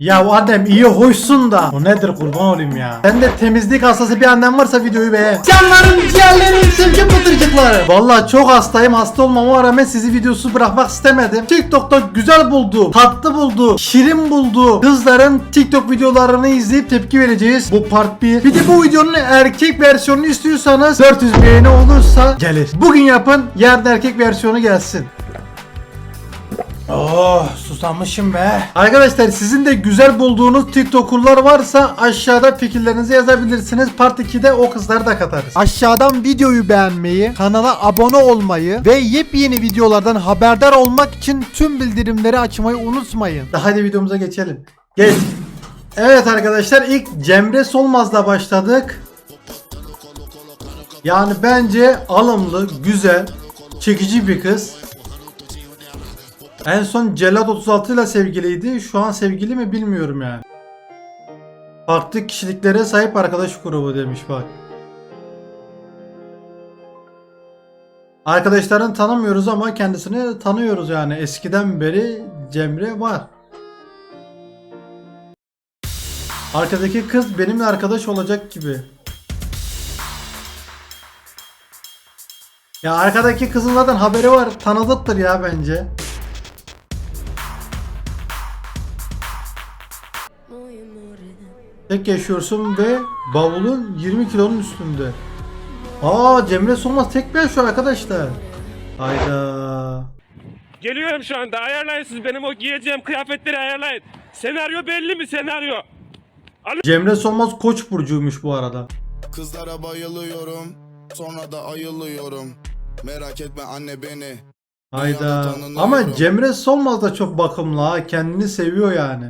Ya o annem iyi hoşsun da. O nedir kurban olayım ya. Sen de temizlik hastası bir annem varsa videoyu beğen. Canlarım ciğerlerim sevgi pıtırcıkları. Valla çok hastayım. Hasta olmama rağmen sizi videosu bırakmak istemedim. TikTok'ta güzel buldu, tatlı buldu, şirin buldu. Kızların TikTok videolarını izleyip tepki vereceğiz. Bu part 1. Bir de bu videonun erkek versiyonunu istiyorsanız 400 beğeni olursa gelir. Bugün yapın, yarın erkek versiyonu gelsin. Oh susamışım be. Arkadaşlar sizin de güzel bulduğunuz TikToker'lar varsa aşağıda fikirlerinizi yazabilirsiniz. Part 2'de o kızları da katarız. Aşağıdan videoyu beğenmeyi, kanala abone olmayı ve yepyeni videolardan haberdar olmak için tüm bildirimleri açmayı unutmayın. Hadi videomuza geçelim. Geç. Evet arkadaşlar ilk Cemre Solmaz'la başladık. Yani bence alımlı, güzel, çekici bir kız. En son Cellat 36 ile sevgiliydi. Şu an sevgili mi bilmiyorum yani. Farklı kişiliklere sahip arkadaş grubu demiş bak. Arkadaşlarını tanımıyoruz ama kendisini tanıyoruz yani. Eskiden beri Cemre var. Arkadaki kız benimle arkadaş olacak gibi. Ya arkadaki kızın zaten haberi var. Tanıdıktır ya bence. Tek yaşıyorsun ve bavulun 20 kilonun üstünde. Aa Cemre Solmaz tek bir yaşıyor arkadaşlar. Hayda. Geliyorum şu anda. Ayarlayın siz benim o giyeceğim kıyafetleri ayarlayın. Senaryo belli mi senaryo? Cemre Solmaz Koç burcuymuş bu arada. Kızlara bayılıyorum Sonra da ayılıyorum Merak etme anne beni Hayda. Ama Cemre Solmaz da çok bakımlı ha. Kendini seviyor yani.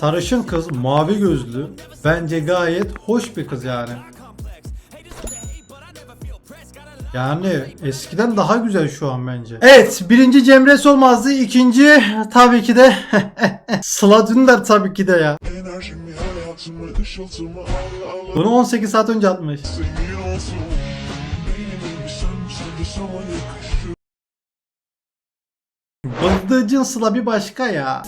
Sarışın kız, mavi gözlü. Bence gayet hoş bir kız yani. Yani eskiden daha güzel şu an bence. Evet birinci Cemre Solmaz'dı. ikinci tabii ki de Sıla Dündar tabii ki de ya. Bunu 18 saat önce atmış. Bıldırcın Sıla bir başka ya.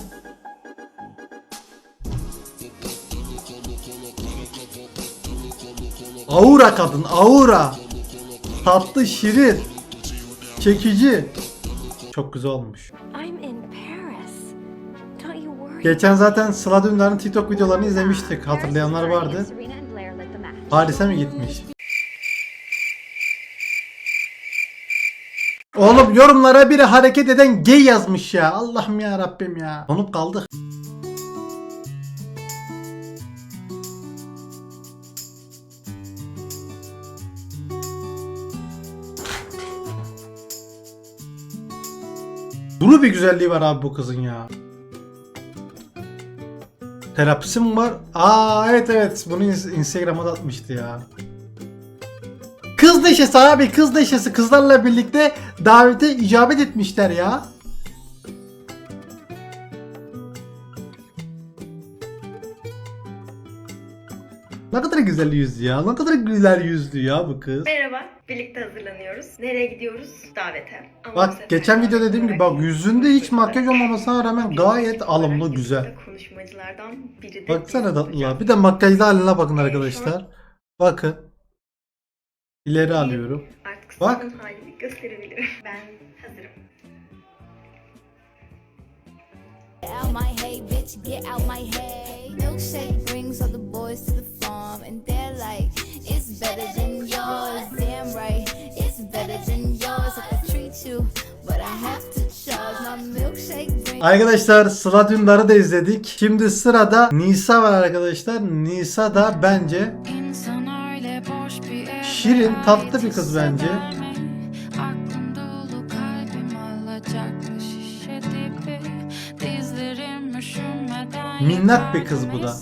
Aura kadın, aura. Tatlı, şirin. Çekici. Çok güzel olmuş. Geçen zaten Sıla Dündar'ın TikTok videolarını izlemiştik. Hatırlayanlar vardı. Paris'e mi gitmiş? Oğlum yorumlara biri hareket eden gay yazmış ya. Allah'ım ya Rabbim ya. Donup kaldık. Duru bir güzelliği var abi bu kızın ya. Terapisi mi var? Aa evet evet. Bunu ins- Instagram'a da atmıştı ya. Kız neşesi abi kız neşesi kızlarla birlikte davete icabet etmişler ya. Güzel yüzlü ya. Ne kadar güzel yüzlü ya bu kız. Merhaba, birlikte hazırlanıyoruz. Nereye gidiyoruz? Davete. Ama bu Bak geçen video dediğim gibi bak yüzünde hiç makyaj olmamasına rağmen gayet alımlı güzel. Konuşmacılardan biri de Baksana biz tatlılar. olacağız. Bir de makyajlı haline bakın arkadaşlar. Bakın. İleri alıyorum. Artık Bak. Halini gösterebilirim. Ben hazırım. Get out my hay, bitch, get out my hay. Milkshake brings all the boys to the farm, and they're like, it's better than yours. Damn right, it's better than yours. I could treat you, but I have to charge. My milkshake brings. Arkadaşlar Sıla Dündar'ı da izledik. Şimdi sırada Nisa var arkadaşlar. Nisa da bence şirin tatlı bir kız bence. Minnak bir kız bu da.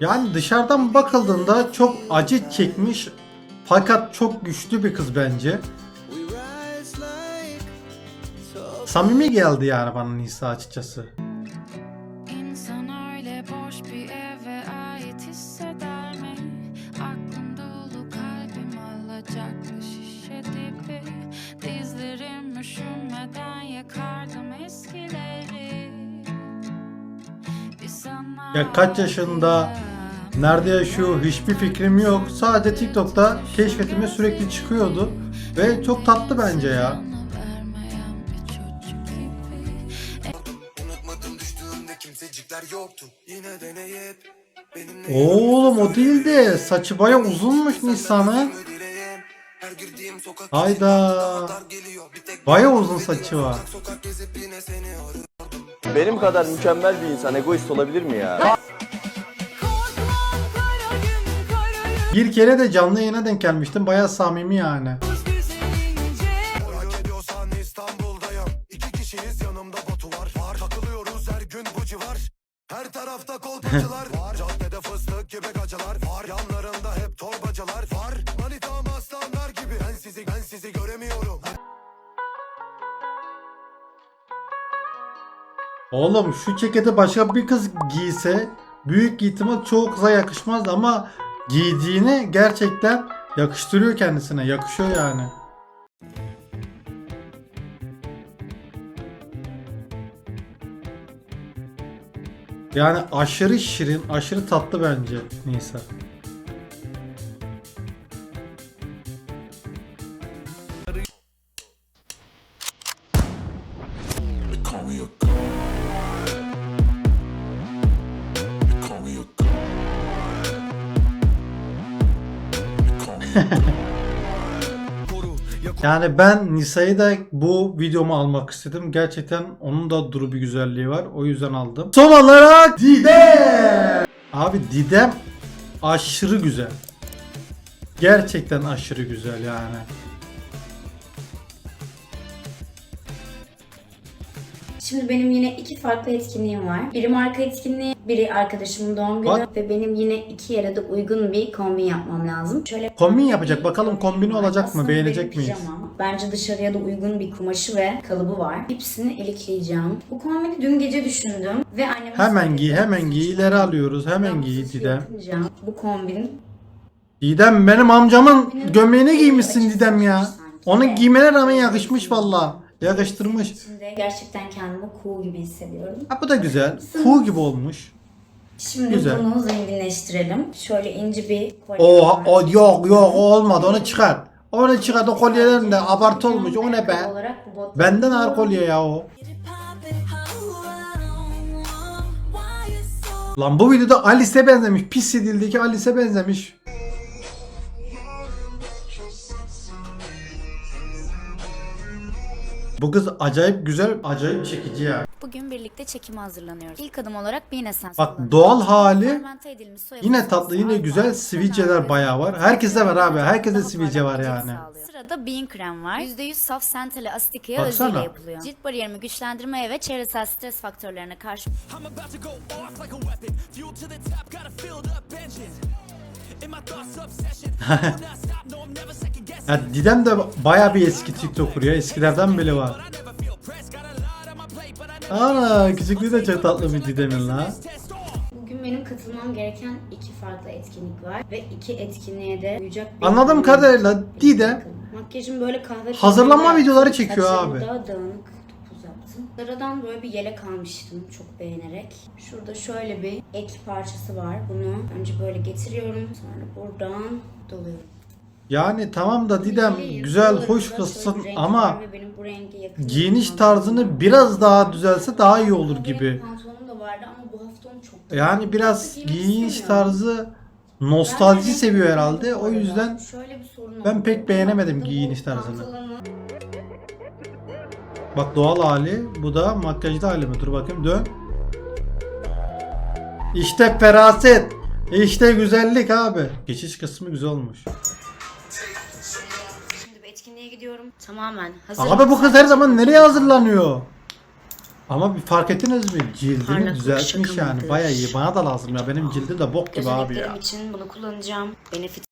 Yani dışarıdan bakıldığında çok acı çekmiş fakat çok güçlü bir kız bence. Samimi geldi yani bana Nisa açıkçası. Ya kaç yaşında, nerede yaşıyor hiçbir fikrim yok. Sadece TikTok'ta keşfetime sürekli çıkıyordu. Ve çok tatlı bence ya. Oğlum o değil de saçı baya uzunmuş Nisan'ı. Hayda. Baya uzun saçı var. Benim kadar mükemmel bir insan egoist olabilir mi ya? Bir kere de canlı yayına denk gelmiştim. Baya samimi yani. Oğlum şu ceketi başka bir kız giyse büyük ihtimal çoğu kıza yakışmaz ama giydiğini gerçekten yakıştırıyor kendisine. Yakışıyor yani. Yani aşırı şirin, aşırı tatlı bence Nisa. Yani ben Nisa'yı da bu videomu almak istedim. Gerçekten onun da duru bir güzelliği var. O yüzden aldım. Son olarak Didem. Abi Didem aşırı güzel. Gerçekten aşırı güzel yani. Şimdi benim yine iki farklı etkinliğim var. Biri marka etkinliği, biri arkadaşımın doğum günü Bak. ve benim yine iki yere de uygun bir kombin yapmam lazım. Şöyle Kombin yapacak. Bakalım kombini olacak mı? Aslında Beğenecek benim miyiz? Bence dışarıya da uygun bir kumaşı ve kalıbı var. Hepsini ilikleyeceğim. Bu kombini dün gece düşündüm ve anneme Hemen giy, hemen giy. İleri alıyoruz. Hemen giy bu Didem. yapınca Bu kombin Didem benim amcamın gömleğini giymişsin Didem ya. Onu giymene rağmen yakışmış valla. Yakıştırmış. içinde gerçekten kendimi cool gibi hissediyorum. Ha bu da güzel. Kuğu gibi olmuş. Şimdi Güzel. bunu zenginleştirelim. Şöyle ince bir kolye O, var. o yok yok o olmadı onu çıkar. Onu çıkar o kolyelerin de abartı olmuş o ne be. Olarak bu botları Benden ağır kolye ya o. Lan bu videoda Alice'e benzemiş. Pis Sedil'deki Alice'e benzemiş. Bu kız acayip güzel, acayip çekici ya. Bugün birlikte çekime hazırlanıyoruz. İlk adım olarak bir esans Bak doğal hali yine tatlı yine güzel sivilceler bayağı var. Herkeste var abi. Herkeste sivilce var yani. Sırada bean krem var. %100 saf senteli astikaya Baksana. özüyle yapılıyor. Cilt bariyerimi güçlendirmeye ve çevresel stres faktörlerine karşı Ya Didem de bayağı bir eski TikToker ya. Eskilerden bile var. Ana küçüklüğü de çok tatlı bir Didem'in la. Bugün benim katılmam gereken iki farklı etkinlik var ve iki etkinliğe de uyacak bir Anladığım kadarıyla. Didem Makyajım böyle kahve hazırlanma videoları çekiyor abi. daha dağınık yaptım. Sıradan böyle bir yelek almıştım çok beğenerek. Şurada şöyle bir ek parçası var. Bunu önce böyle getiriyorum sonra buradan doluyorum. Yani tamam da Didem güzel hoş şöyle kızsın renk ama var ve benim bu rengi yakın giyiniş tarzını biraz daha düzelse daha iyi olur Benim gibi. pantolonum da vardı ama bu hafta onu çok Yani biraz Giymek giyiniş istemiyorum. tarzı nostalji seviyor herhalde. O yüzden Şöyle bir sorun ben oldu. pek beğenemedim giyiniş tarzını. pantolonu Bak doğal hali. Bu da makyajlı hali mi? Dur bakayım dön. İşte feraset. İşte güzellik abi. Geçiş kısmı güzel olmuş. Gidiyorum. Tamamen hazır. Abi bu kız her zaman nereye hazırlanıyor? Ama bir fark ettiniz mi? Cildini Parlaklık düzeltmiş şaka yani. mıdır? Baya iyi. Bana da lazım ya. Benim cildim de bok gibi abi Özelliklerim ya. için bunu kullanacağım. Benefit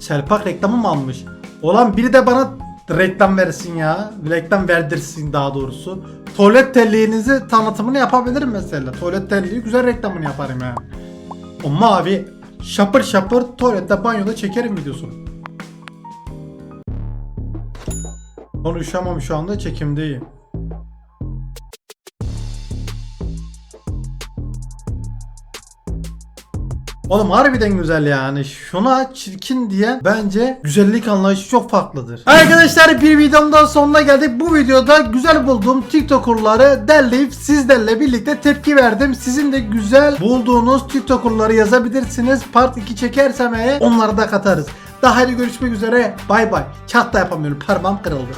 Selpak reklamı mı almış? Olan biri de bana reklam versin ya. Reklam verdirsin daha doğrusu. Tuvalet telliğinizi tanıtımını yapabilirim mesela. Tuvalet telliği güzel reklamını yaparım yani. O mavi şapır şapır tuvalette banyoda çekerim videosunu. Konuşamam şu anda çekimdeyim. Oğlum harbiden güzel yani. Şuna çirkin diye bence güzellik anlayışı çok farklıdır. Arkadaşlar bir videonun daha sonuna geldik. Bu videoda güzel bulduğum TikToker'ları derleyip sizlerle birlikte tepki verdim. Sizin de güzel bulduğunuz TikToker'ları yazabilirsiniz. Part 2 çekersem eğer onları da katarız. Daha hadi görüşmek üzere. Bay bay. Çat da yapamıyorum. Parmağım kırıldı.